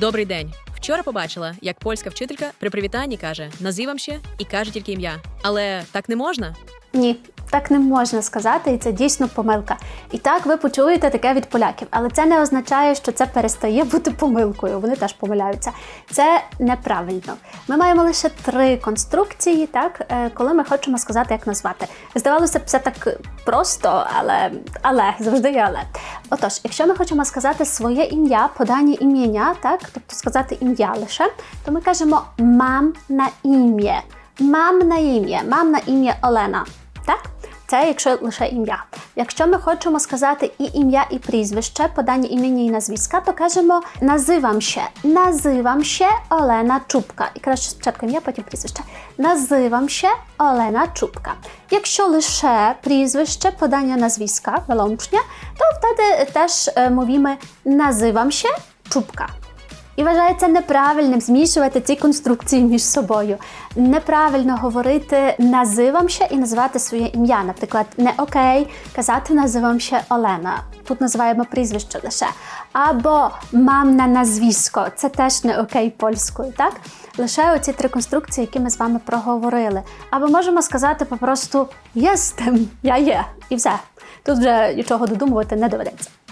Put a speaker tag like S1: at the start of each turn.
S1: Добрий день. Вчора побачила, як польська вчителька при привітанні каже «називам ще» і каже тільки ім'я. Але так не можна.
S2: Ні, так не можна сказати, і це дійсно помилка. І так ви почуєте таке від поляків, але це не означає, що це перестає бути помилкою. Вони теж помиляються. Це неправильно. Ми маємо лише три конструкції, так, е, коли ми хочемо сказати, як назвати. Здавалося б, це так просто, але, але завжди є але. Отож, якщо ми хочемо сказати своє ім'я, подані ім'я, так, тобто сказати ім'я лише, то ми кажемо мам на ім'я. Мам на ім'я, мам на ім'я Олена. Так? Це якщо лише ім'я. Якщо ми хочемо сказати і ім'я, і прізвище, подання імені і назвіска, то кажемо називам ще. Називам ще Олена Чубка. І краще спочатку ім'я, потім прізвище. Називам ще Олена Чубка. Якщо лише прізвище, подання назвіска, вилącznia, то wtedy теж е, mówimy називам ще Чубка. І вважається неправильним змішувати ці конструкції між собою. Неправильно говорити називам ще і називати своє ім'я. Наприклад, не окей казати називам ще Олена. Тут називаємо прізвище лише. Або мам на назвісько. Це теж не окей польською, так? Лише оці три конструкції, які ми з вами проговорили. Або можемо сказати попросту єстем, я є, і все. Тут вже нічого додумувати не доведеться.